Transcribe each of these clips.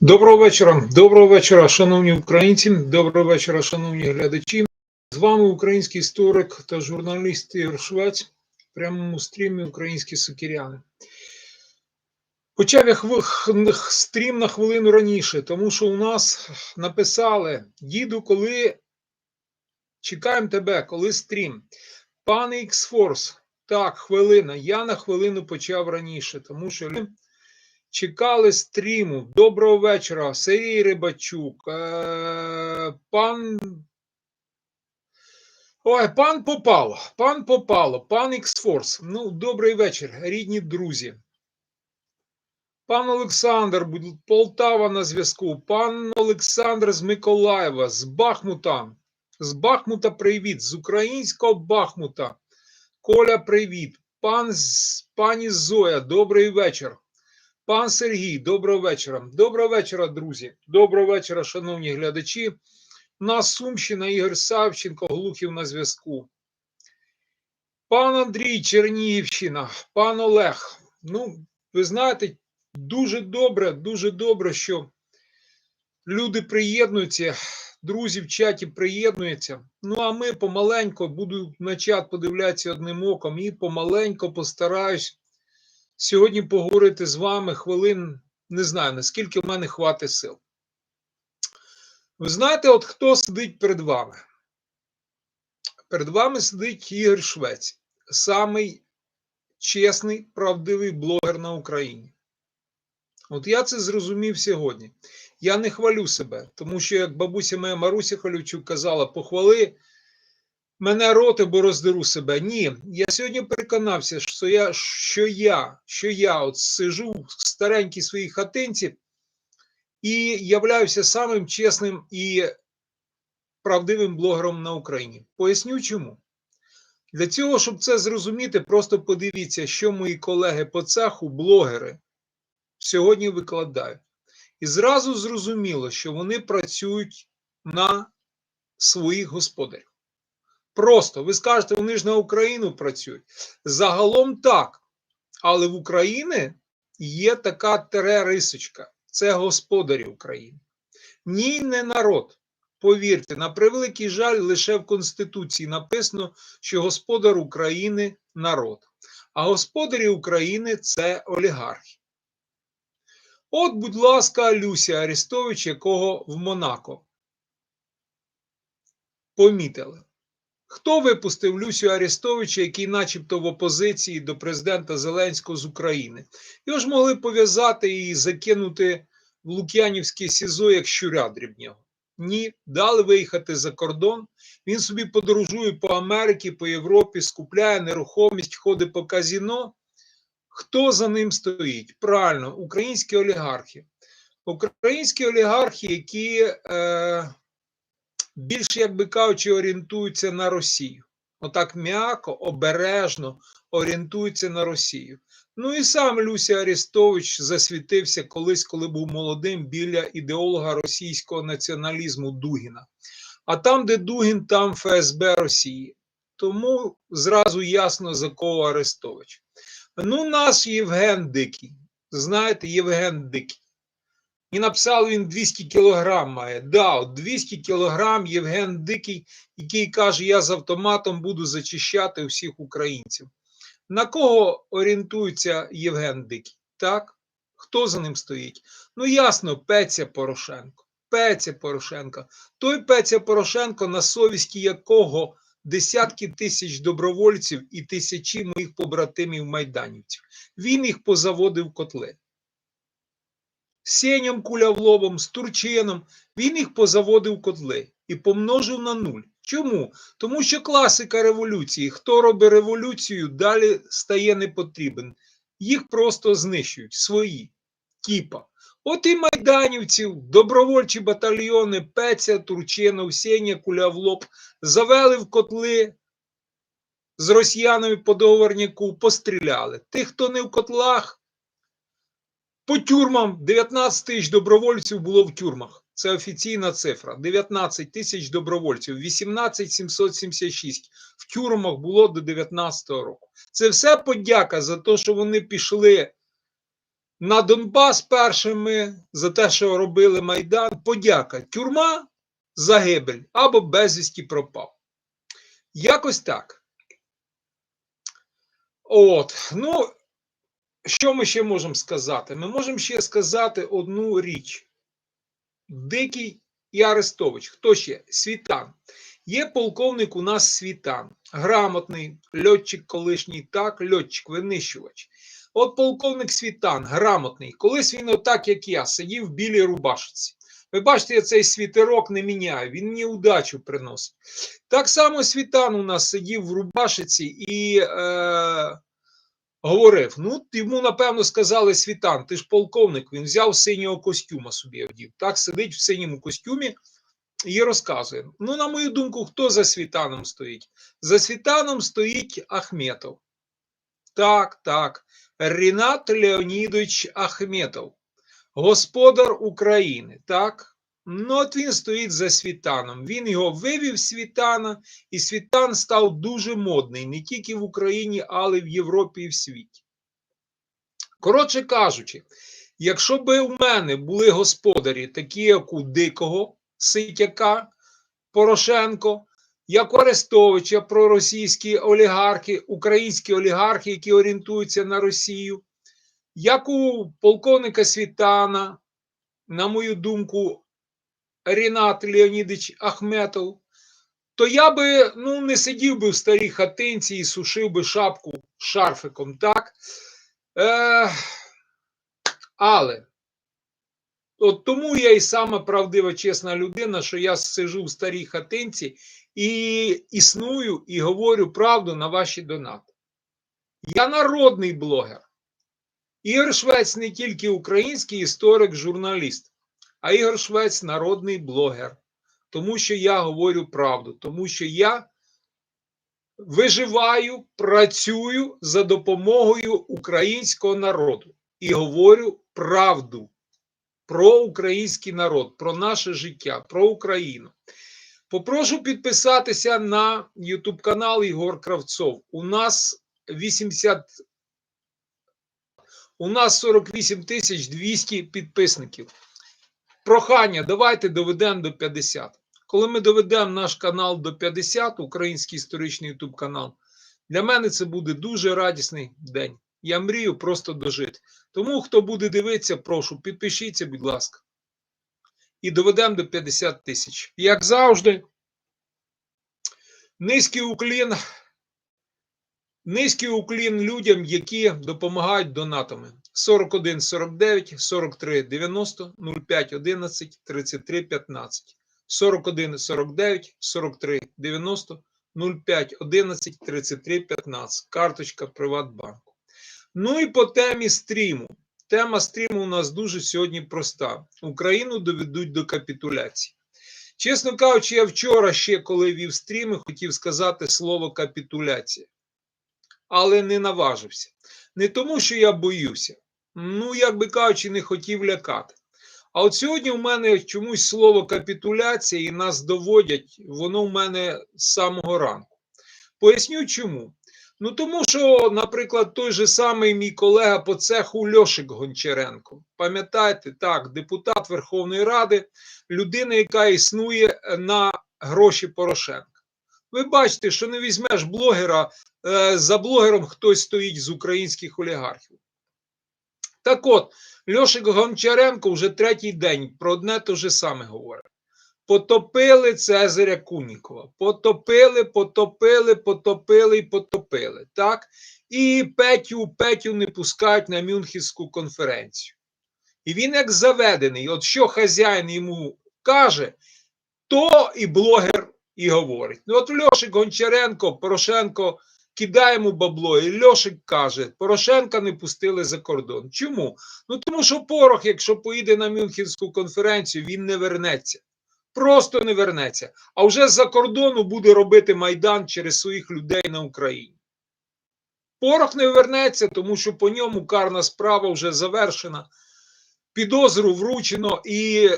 Доброго вечора, доброго вечора, шановні українці, доброго вечора, шановні глядачі. З вами український історик та журналіст Ігор Швець в прямому стрімі Українські сокиряни. Почав я хв... стрім на хвилину раніше, тому що у нас написали: діду, коли чекаємо тебе, коли стрім. Пане X-Force, так, хвилина. Я на хвилину почав раніше, тому що чекали стріму. Доброго вечора, Сергій Рибачук, е, пан. Ой, пан Попало, пан Попало, пан X-Force. Ну, добрий вечір, рідні друзі. Пан Олександр, Полтава на зв'язку. Пан Олександр з Миколаєва, з Бахмута. З Бахмута привіт, з українського Бахмута. Коля, привіт. Пан пані Зоя, добрий вечір. Пан Сергій, доброго вечора. Доброго вечора, друзі. Доброго вечора, шановні глядачі. У нас Сумщина, Ігор Савченко, Глухів на зв'язку. Пан Андрій, Чернігівщина, пан Олег. Ну, ви знаєте, дуже добре, дуже добре, що люди приєднуються, друзі в чаті приєднуються. Ну, а ми помаленько буду на чат подивлятися одним оком і помаленько постараюсь сьогодні поговорити з вами хвилин, не знаю, наскільки в мене хватить сил. Ви знаєте, от хто сидить перед вами? Перед вами сидить Ігор Швець, самий чесний, правдивий блогер на Україні. От я це зрозумів сьогодні. Я не хвалю себе, тому що, як бабуся моя Маруся Халючук казала, похвали мене роти, бо роздеру себе. Ні, я сьогодні переконався, що я, що я, що я от сижу в старенькій своїй хатинці і являюся самим чесним і правдивим блогером на Україні. Поясню чому. Для цього, щоб це зрозуміти, просто подивіться, що мої колеги по цеху, блогери, сьогодні викладають. І зразу зрозуміло, що вони працюють на своїх господарів. Просто ви скажете, вони ж на Україну працюють. Загалом так. Але в Україні є така тере-рисочка. Це господарі України. Ні, не народ. Повірте, на превеликий жаль, лише в Конституції написано, що господар України народ. А господарі України це олігархи. От, будь ласка, Люся Арестович, якого в Монако помітили. Хто випустив Люсю Арестовича, який начебто в опозиції до президента Зеленського з України? Його ж могли пов'язати і закинути в Лук'янівське СІЗО як щуря дрібнього. Ні, дали виїхати за кордон. Він собі подорожує по Америці, по Європі, скупляє нерухомість, ходить по казіно. Хто за ним стоїть? Правильно, українські олігархи. Українські олігархи, які е, більше, як би кажучи, орієнтуються на Росію. Отак м'яко, обережно орієнтуються на Росію. Ну і сам Люся Арестович засвітився колись, коли був молодим біля ідеолога російського націоналізму Дугіна. А там, де Дугін, там ФСБ Росії. Тому зразу ясно за кого Арестович. Ну, наш Євген Дикий. Знаєте, Євген Дикий. І написав він 200 кілограм має. Да, 200 кілограм Євген Дикий, який каже, я з автоматом буду зачищати всіх українців. На кого орієнтується Євген Дикий? Так? Хто за ним стоїть? Ну, ясно, Петя Порошенко. Петя Порошенко. Той Петя Порошенко, на совісті якого десятки тисяч добровольців і тисячі моїх побратимів майданівців. Він їх позаводив котли. Сеням Кулявловим, з Турчином, він їх позаводив котли і помножив на нуль. Чому? Тому що класика революції. Хто робить революцію, далі стає не потрібен. Їх просто знищують свої. Тіпа. От і майданівців, добровольчі батальйони Пеця, Турчинов, Сеня, Кулявлоп завели в котли з росіянами по договорняку, постріляли. Тих, хто не в котлах, по тюрмам 19 тисяч добровольців було в тюрмах. Це офіційна цифра. 19 тисяч добровольців, 18 776 в тюрмах було до 19 року. Це все подяка за те, що вони пішли на Донбас першими за те, що робили Майдан. Подяка. Тюрма, загибель або безвісті пропав. Якось так. От, ну, що ми ще можемо сказати? Ми можемо ще сказати одну річ. Дикий і Арестович. Хто ще? Світан. Є полковник у нас Світан, грамотний льотчик колишній, так, льотчик, винищувач. От полковник Світан, грамотний. Колись він, отак, як я, сидів в білій рубашці. Ви бачите, я цей світерок не міняю, він мені удачу приносить. Так само Світан у нас сидів в рубашиці і е, говорив: ну, йому, напевно, сказали Світан, ти ж полковник, він взяв синього костюма собі одів. Так сидить в синьому костюмі і розказує. Ну, на мою думку, хто за Світаном стоїть? За Світаном стоїть Ахметов. Так, так. Рінат Леонідович Ахметов, господар України. Так. Ну, от він стоїть за Світаном. Він його вивів Світана, і Світан став дуже модний не тільки в Україні, але й в Європі і в світі. Коротше кажучи, якщо би у мене були господарі, такі, як у Дикого, Ситяка, Порошенко, як у Арестовича, проросійські олігархи, українські олігархи, які орієнтуються на Росію, як у полковника Світана, на мою думку, Рінат Леонідович Ахметов, то я би ну, не сидів би в старій хатинці і сушив би шапку шарфиком, так? Е, але от тому я і сама правдива, чесна людина, що я сижу в старій хатинці і існую і говорю правду на ваші донати. Я народний блогер. Ігор Швець не тільки український історик, журналіст, а Ігор Швець народний блогер. Тому що я говорю правду, тому що я виживаю, працюю за допомогою українського народу і говорю правду про український народ, про наше життя, про Україну. Попрошу підписатися на YouTube канал Ігор Кравцов. У нас 80 у нас 48 тисяч 200 підписників. Прохання, давайте доведемо до 50. Коли ми доведемо наш канал до 50, український історичний YouTube канал, для мене це буде дуже радісний день. Я мрію просто дожити. Тому, хто буде дивитися, прошу, підпишіться, будь ласка. І доведемо до 50 тисяч. Як завжди, низький уклін, низький уклін людям, які допомагають донатами. 41 49 43 90 05 11 33 15. 41 49 43 90 05 11 33 15. Карточка Приватбанку. Ну і по темі стріму. Тема стріму у нас дуже сьогодні проста: Україну доведуть до капітуляції. Чесно кажучи, я вчора ще, коли вів стріми, хотів сказати слово капітуляція, але не наважився. Не тому, що я боюся, ну, як би кажучи, не хотів лякати. А от сьогодні у мене чомусь слово капітуляція і нас доводять, воно в мене з самого ранку. Поясню чому. Ну тому що, наприклад, той же самий мій колега по цеху Льошик Гончаренко, пам'ятаєте, так, депутат Верховної Ради, людина, яка існує на гроші Порошенка. Ви бачите, що не візьмеш блогера, е, за блогером хтось стоїть з українських олігархів. Так от, Льошик Гончаренко вже третій день про одне те же саме говорить. Потопили Цезаря Кунікова. Потопили, потопили, потопили і потопили. Так? І Петю Петю не пускають на Мюнхенську конференцію. І він, як заведений, от що хазяїн йому каже, то і блогер і говорить. Ну, от Льошик Гончаренко, Порошенко кидає йому бабло, і Льошик каже, Порошенка не пустили за кордон. Чому? Ну тому що Порох, якщо поїде на Мюнхенську конференцію, він не вернеться просто не вернеться, а вже з-за кордону буде робити Майдан через своїх людей на Україні. Порох не вернеться, тому що по ньому карна справа вже завершена, підозру вручено, і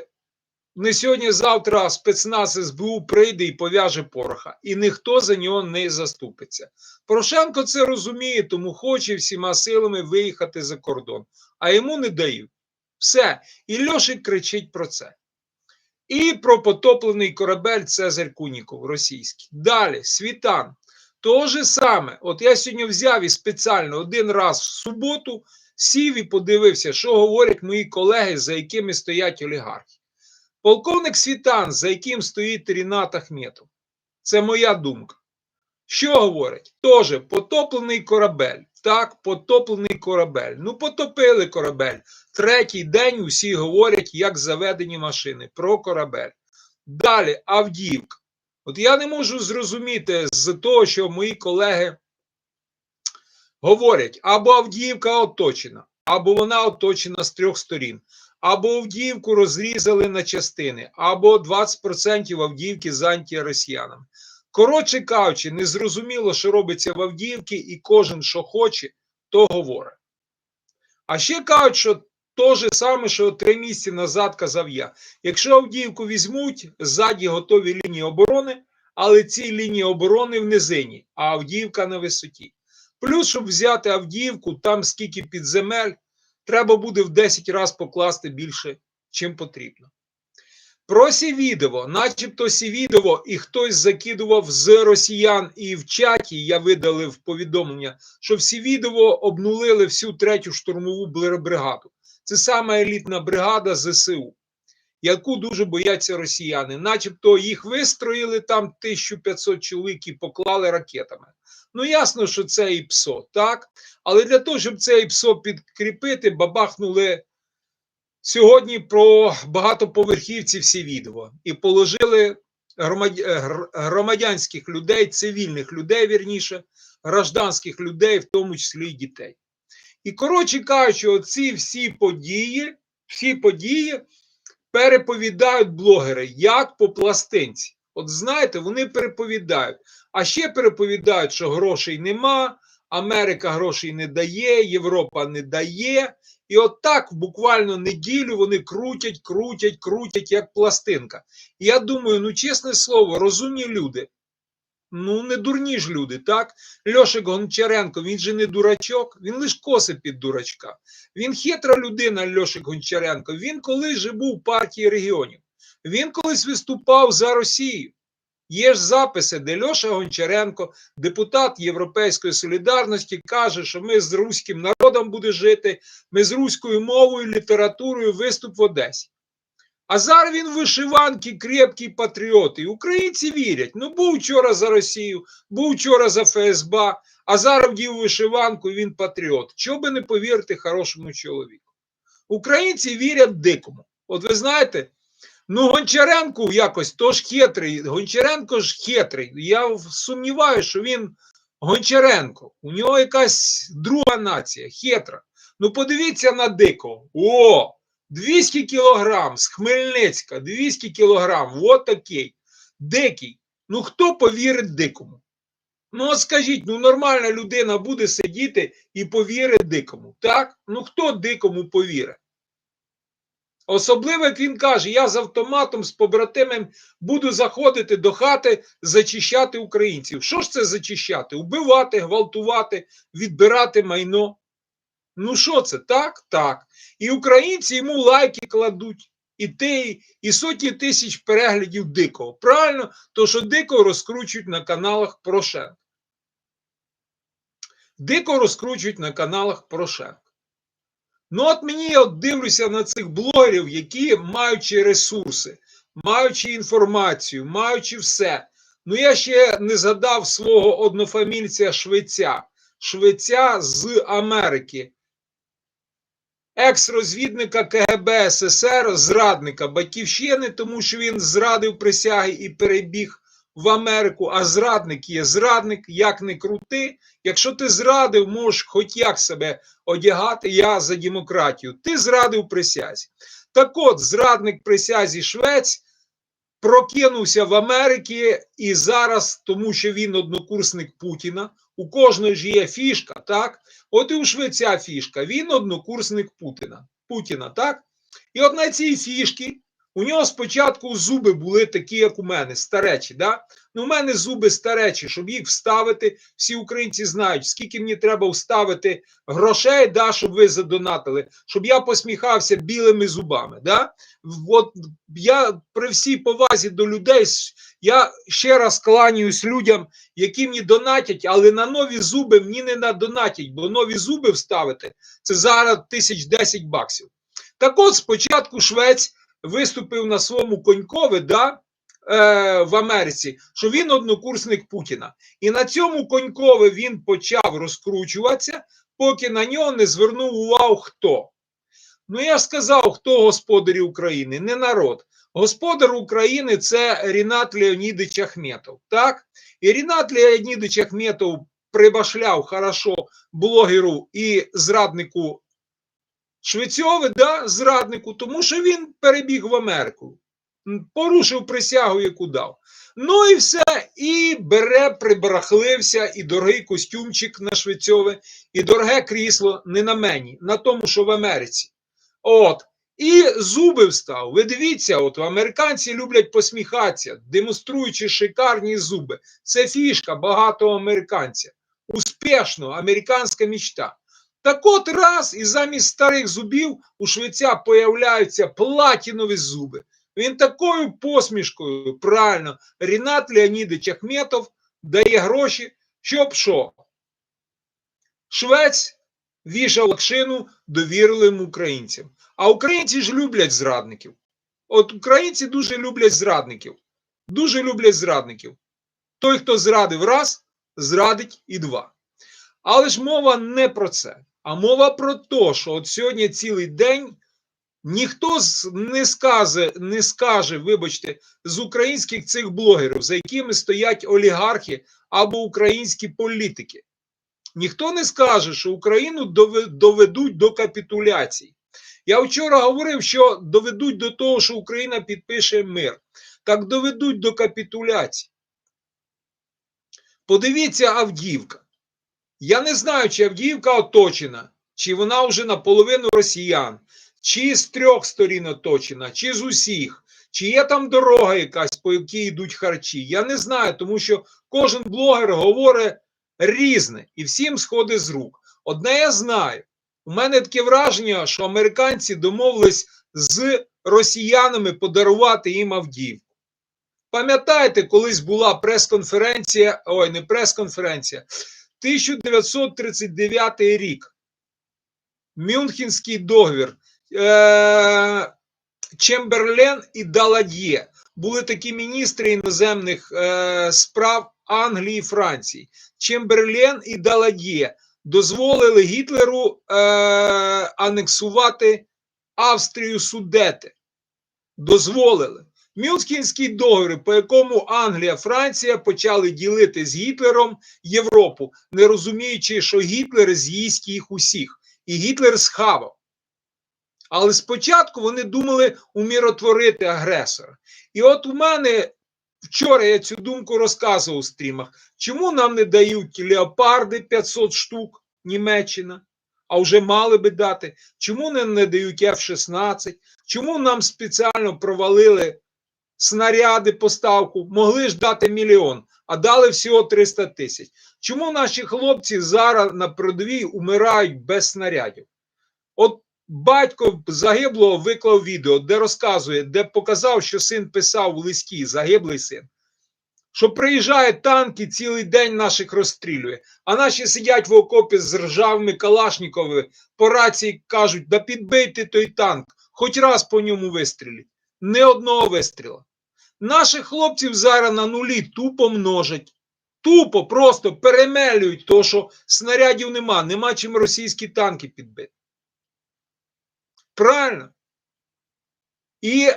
не сьогодні-завтра спецназ СБУ прийде і пов'яже пороха, і ніхто за нього не заступиться. Порошенко це розуміє, тому хоче всіма силами виїхати за кордон. а йому не дають. Все. І Льошик кричить про це. І про потоплений корабель Цезарь Куніков російський. Далі, світан. То же саме. От я сьогодні взяв і спеціально один раз в суботу сів і подивився, що говорять мої колеги, за якими стоять олігархи. Полковник Світан, за яким стоїть Рінат Ахметов. Це моя думка. Що говорять? Тоже потоплений корабель. Так, потоплений корабель. Ну, потопили корабель. Третій день усі говорять, як заведені машини про корабель. Далі Авдіївка. От я не можу зрозуміти з того, що мої колеги говорять, або Авдіївка оточена, або вона оточена з трьох сторін, або Авдіївку розрізали на частини, або 20% Авдіївки зайняті росіянами. Коротше кажучи, незрозуміло, що робиться в Авдіївці, і кожен, що хоче, то говорить. А ще кажуть, що то же саме, що три місяці назад казав я. Якщо Авдіївку візьмуть, ззаді готові лінії оборони, але ці лінії оборони в низині, а Авдіївка на висоті. Плюс, щоб взяти Авдіївку, там скільки підземель, треба буде в 10 разів покласти більше, чим потрібно. Про Сівідово, начебто Сівідово, і хтось закидував з росіян і в чаті, я видалив повідомлення, що в Сівідово обнулили всю третю штурмову бригаду. Це саме елітна бригада ЗСУ, яку дуже бояться росіяни. Начебто їх вистроїли там 1500 чоловік і поклали ракетами. Ну, ясно, що це і ПСО, так? Але для того, щоб це і ПСО підкріпити, бабахнули сьогодні про багатоповерхівці всі відео і положили громадянських людей, цивільних людей, вірніше, гражданських людей, в тому числі і дітей. І, коротше кажучи, оці всі події, всі події переповідають блогери, як по пластинці. От знаєте, вони переповідають. А ще переповідають, що грошей нема, Америка грошей не дає, Європа не дає. І от так буквально неділю вони крутять, крутять, крутять, як пластинка. Я думаю, ну чесне слово, розумні люди. Ну, не дурні ж люди, так? Льошик Гончаренко, він же не дурачок, він лиш коси під дурачка. Він хитра людина, Льошик Гончаренко. Він колись же був в партії регіонів. Він колись виступав за Росію. Є ж записи, де Льоша Гончаренко, депутат Європейської солідарності, каже, що ми з руським народом будемо жити, ми з руською мовою, літературою виступ в Одесі. А зараз він вишиванки, крепкий патріот. І українці вірять. Ну, був вчора за Росію, був вчора за ФСБ, а зараз вдів вишиванку і він патріот. Чого би не повірити хорошому чоловіку? Українці вірять дикому. От ви знаєте, ну Гончаренко якось то ж хитрий. Гончаренко ж хитрий. Я сумніваюся, що він Гончаренко. У нього якась друга нація, хитра. Ну, подивіться на дикого. О! 200 кілограм з Хмельницька, 200 кілограм, вот такий. Дикий. Ну хто повірить дикому? Ну, от скажіть, ну нормальна людина буде сидіти і повірить дикому. Так? Ну хто дикому повірить? Особливо, як він каже, я з автоматом, з побратимем буду заходити до хати, зачищати українців. Що ж це зачищати? Убивати, гвалтувати, відбирати майно. Ну, що це? Так? Так. І українці йому лайки кладуть, і те, і сотні тисяч переглядів дикого. Правильно, то що дико розкручують на каналах Порошенка. Дико розкручують на каналах Порошенка. Ну, от мені от дивлюся на цих блогерів, які маючи ресурси, маючи інформацію, маючи все. Ну, я ще не згадав свого однофамільця Швеця, Швеця з Америки. Екс-розвідника КГБ СССР, зрадника. Батьківщини, тому що він зрадив присяги і перебіг в Америку. А зрадник є зрадник, як не крути. Якщо ти зрадив, можеш хоч як себе одягати, я за демократію. Ти зрадив присязі. Так от, зрадник присязі Швець. Прокинувся в Америці і зараз, тому що він однокурсник Путіна, у кожної ж є фішка, так? От і у Швеця фішка, він однокурсник Путіна. Путіна, так? І от на цій фішки У нього спочатку зуби були такі, як у мене, старечі. Да? Ну, у мене зуби старечі, щоб їх вставити. Всі українці знають, скільки мені треба вставити грошей, да, щоб ви задонатили, щоб я посміхався білими зубами. Да? От я при всій повазі до людей, я ще раз кланяюсь людям, які мені донатять, але на нові зуби мені не надонатять, бо нові зуби вставити це зараз тисяч десять баксів. Так от спочатку швець виступив на своєму конькові да, е, в Америці, що він однокурсник Путіна. І на цьому конькові він почав розкручуватися, поки на нього не звернув увагу хто. Ну, я сказав, хто господарі України, не народ. Господар України це Рінат Леонідович Ахметов. Так? І Рінат Леонідович Ахметов прибашляв хорошо блогеру і зраднику Швецьове, да, зраднику, тому що він перебіг в Америку, порушив присягу, яку дав. Ну і все, і бере, прибрахлився, і дорогий костюмчик на Швецьове, і дороге крісло не на мені, на тому, що в Америці. От. І зуби встав. Ви дивіться, от американці люблять посміхатися, демонструючи шикарні зуби. Це фішка багатого американця. Успішно, американська мічта. Так от раз, і замість старих зубів у швеця появляються платінові зуби. Він такою посмішкою, правильно, Рінат Леонідович Ахметов дає гроші, щоб що? Швець вішав лакшину довірливим українцям. А українці ж люблять зрадників. От українці дуже люблять зрадників. Дуже люблять зрадників. Той, хто зрадив раз, зрадить і два. Але ж мова не про це. А мова про те, що от сьогодні цілий день ніхто не скаже, не скаже, вибачте, з українських цих блогерів, за якими стоять олігархи або українські політики. Ніхто не скаже, що Україну доведуть до капітуляції. Я вчора говорив, що доведуть до того, що Україна підпише мир. Так доведуть до капітуляції. Подивіться Авдіївка. Я не знаю, чи Авдіївка оточена, чи вона вже наполовину росіян, чи з трьох сторін оточена, чи з усіх, чи є там дорога якась, по якій йдуть харчі. Я не знаю, тому що кожен блогер говорить різне і всім сходить з рук. Одне я знаю. У мене таке враження, що американці домовились з росіянами подарувати їм Авдіївку. Пам'ятаєте, колись була прес-конференція, ой, не прес-конференція, 1939 рік. Мюнхенський договір. Е- Чемберлен і Далад'є були такі міністри іноземних е- справ Англії і Франції. Чемберлен і Далад'є дозволили Гітлеру е- анексувати Австрію Судети. Дозволили. Мюнхенський договір, по якому Англія, Франція почали ділити з Гітлером Європу, не розуміючи, що Гітлер з'їсть їх усіх, і Гітлер схавав. Але спочатку вони думали уміротворити агресора. І от у мене вчора я цю думку розказував у стрімах, чому нам не дають леопарди 500 штук Німеччина, а вже мали би дати, чому нам не дають F-16, чому нам спеціально провалили снаряди поставку, могли ж дати мільйон, а дали всього 300 тисяч. Чому наші хлопці зараз на передовій умирають без снарядів? От батько загиблого виклав відео, де розказує, де показав, що син писав листі, загиблий син. Що приїжджає танки цілий день наших розстрілює, а наші сидять в окопі з ржавими Калашніковими, по рації кажуть, да підбийте той танк, хоч раз по ньому вистріліть. Не одного вистріла. Наших хлопців зараз на нулі тупо множать. Тупо просто перемелюють, то що снарядів нема, нема чим російські танки підбити. Правильно? І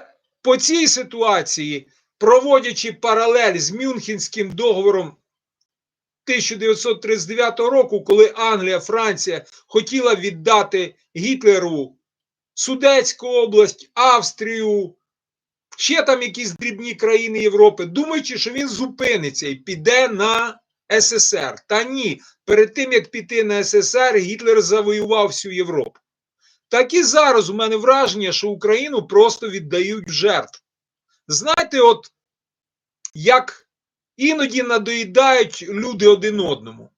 по цій ситуації, проводячи паралель з Мюнхенським договором 1939 року, коли Англія, Франція хотіла віддати Гітлеру Судецьку область, Австрію, ще там якісь дрібні країни Європи, думаючи, що він зупиниться і піде на СССР. Та ні, перед тим як піти на СССР, Гітлер завоював всю Європу. Так і зараз у мене враження, що Україну просто віддають в жертву. Знаєте, от як іноді надоїдають люди один одному.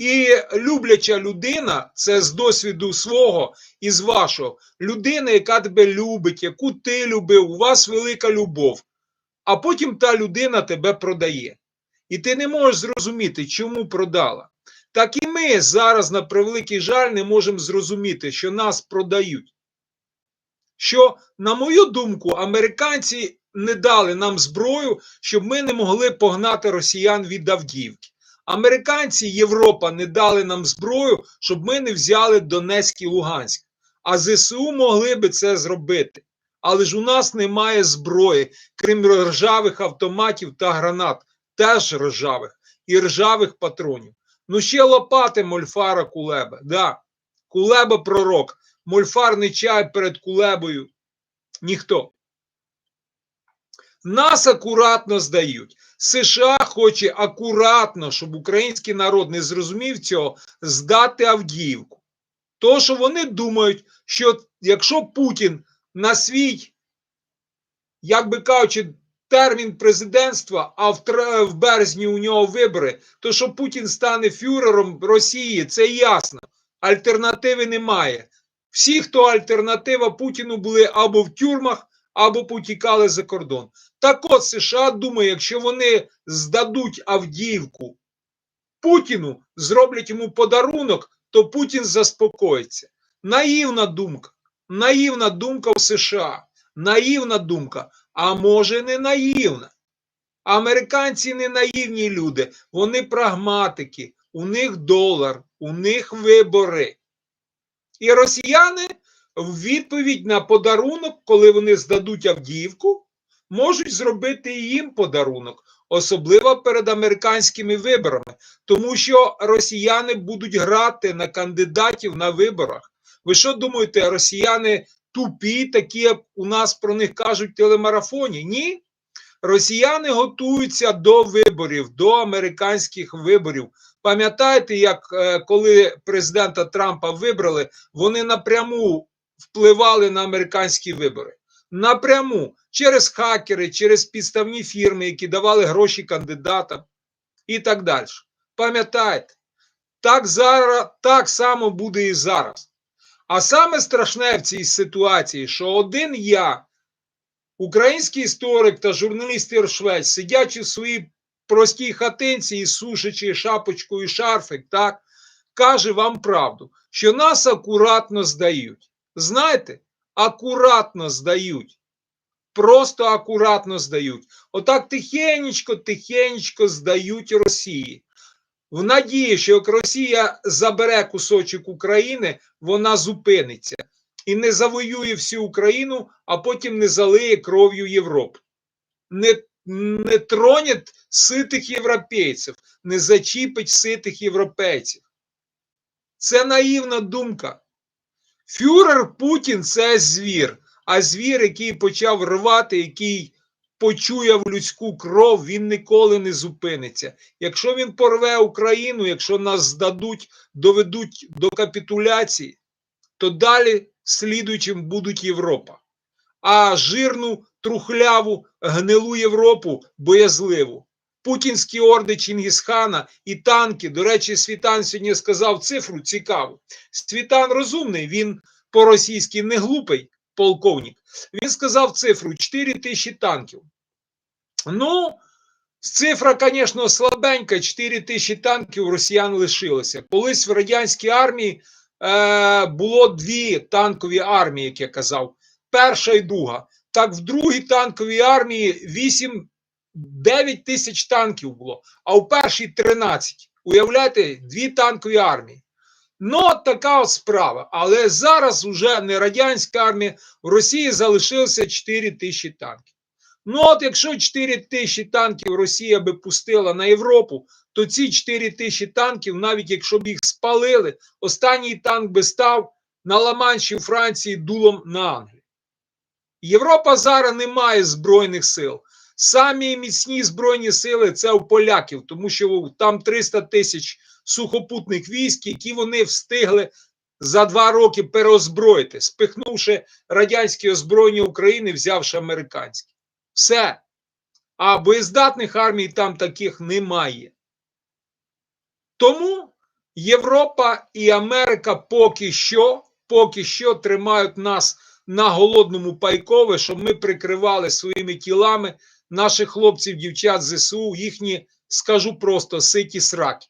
І любляча людина, це з досвіду свого і з вашого, людина, яка тебе любить, яку ти любив, у вас велика любов, а потім та людина тебе продає. І ти не можеш зрозуміти, чому продала. Так і ми зараз, на превеликий жаль, не можемо зрозуміти, що нас продають. Що, на мою думку, американці не дали нам зброю, щоб ми не могли погнати росіян від Авдіївки. Американці, Європа не дали нам зброю, щоб ми не взяли Донецьк і Луганськ. А ЗСУ могли би це зробити. Але ж у нас немає зброї, крім ржавих автоматів та гранат, теж ржавих і ржавих патронів. Ну ще лопати Мольфара Кулеба. Да. Кулеба пророк. Мольфар не чай перед Кулебою. Ніхто. Нас акуратно здають. США хоче акуратно, щоб український народ не зрозумів цього, здати Авдіївку. То, що вони думають, що якщо Путін на свій, як би кажучи, термін президентства, а в, в березні у нього вибори, то що Путін стане фюрером Росії, це ясно. Альтернативи немає. Всі, хто альтернатива Путіну, були або в тюрмах, або потікали за кордон. Так от США думає, якщо вони здадуть Авдіївку Путіну, зроблять йому подарунок, то Путін заспокоїться. Наївна думка. Наївна думка в США. Наївна думка. А може не наївна. Американці не наївні люди, вони прагматики, у них долар, у них вибори. І росіяни в відповідь на подарунок, коли вони здадуть Авдіївку, можуть зробити їм подарунок, особливо перед американськими виборами, тому що росіяни будуть грати на кандидатів на виборах. Ви що думаєте, росіяни тупі, такі як у нас про них кажуть в телемарафоні? Ні. Росіяни готуються до виборів, до американських виборів. Пам'ятаєте, як е, коли президента Трампа вибрали, вони напряму впливали на американські вибори. Напряму через хакери, через підставні фірми, які давали гроші кандидатам і так далі. Пам'ятаєте, так, зараз, так само буде і зараз. А саме страшне в цій ситуації, що один я, український історик та журналіст Іршвець, сидячи в своїй простій хатинці і сушачи шапочку і шарфик, так, каже вам правду, що нас акуратно здають. Знаєте, акуратно здають. Просто акуратно здають. Отак тихенечко, тихенечко здають Росії. В надії, що як Росія забере кусочок України, вона зупиниться і не завоює всю Україну, а потім не залиє кров'ю Європу. Не, не троне ситих європейців, не зачіпить ситих європейців. Це наївна думка. Фюрер Путін це звір, а звір, який почав рвати, який почує в людську кров, він ніколи не зупиниться. Якщо він порве Україну, якщо нас здадуть, доведуть до капітуляції, то далі слідуючим будуть Європа. А жирну, трухляву, гнилу Європу боязливу. Путінські орди Чингісхана і танки. До речі, Світан сьогодні сказав цифру цікаву. Світан розумний, він по-російськи не глупий полковник. Він сказав цифру 4 тисячі танків. Ну, цифра, звісно, слабенька, 4 тисячі танків росіян лишилося. Колись в радянській армії е, було дві танкові армії, як я казав, перша і друга. Так, в другій танковій армії 8 9 тисяч танків було, а у першій 13. Уявляєте, дві танкові армії. Ну, така от справа. Але зараз вже не радянська армія, в Росії залишилося 4 тисячі танків. Ну, от якщо 4 тисячі танків Росія би пустила на Європу, то ці 4 тисячі танків, навіть якщо б їх спалили, останній танк би став на Ла-Манші Франції дулом на Англію. Європа зараз не має збройних сил. Самі міцні збройні сили це у поляків, тому що там 300 тисяч сухопутних військ, які вони встигли за два роки переозброїти, спихнувши радянські озброєння України, взявши американські. Все. А боєздатних армій там таких немає. Тому Європа і Америка поки що, поки що тримають нас на голодному пайкове, щоб ми прикривали своїми тілами наших хлопців, дівчат ЗСУ, їхні, скажу просто, ситі сраки.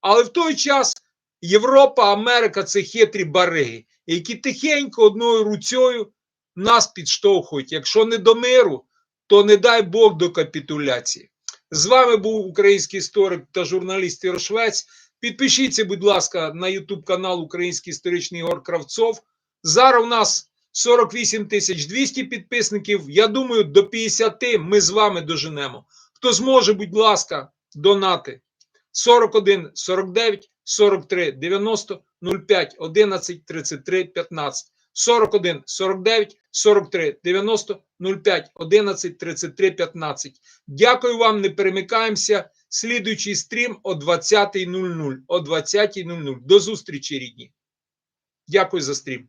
Але в той час Європа, Америка це хитрі бариги, які тихенько одною руцею нас підштовхують. Якщо не до миру, то не дай Бог до капітуляції. З вами був український історик та журналіст Єрошвець. Підпишіться, будь ласка, на YouTube канал Український історичний Ігор Кравцов. Зараз у нас 48 тисяч 200 підписників. Я думаю, до 50 ми з вами доженемо. Хто зможе, будь ласка, донати 41 49 43 90 05 11 33 15. 41 49 43 90 05 11 33 15. Дякую вам, не перемикаємося. Слідуючий стрім о 20.00. О 20.00. До зустрічі, рідні. Дякую за стрім.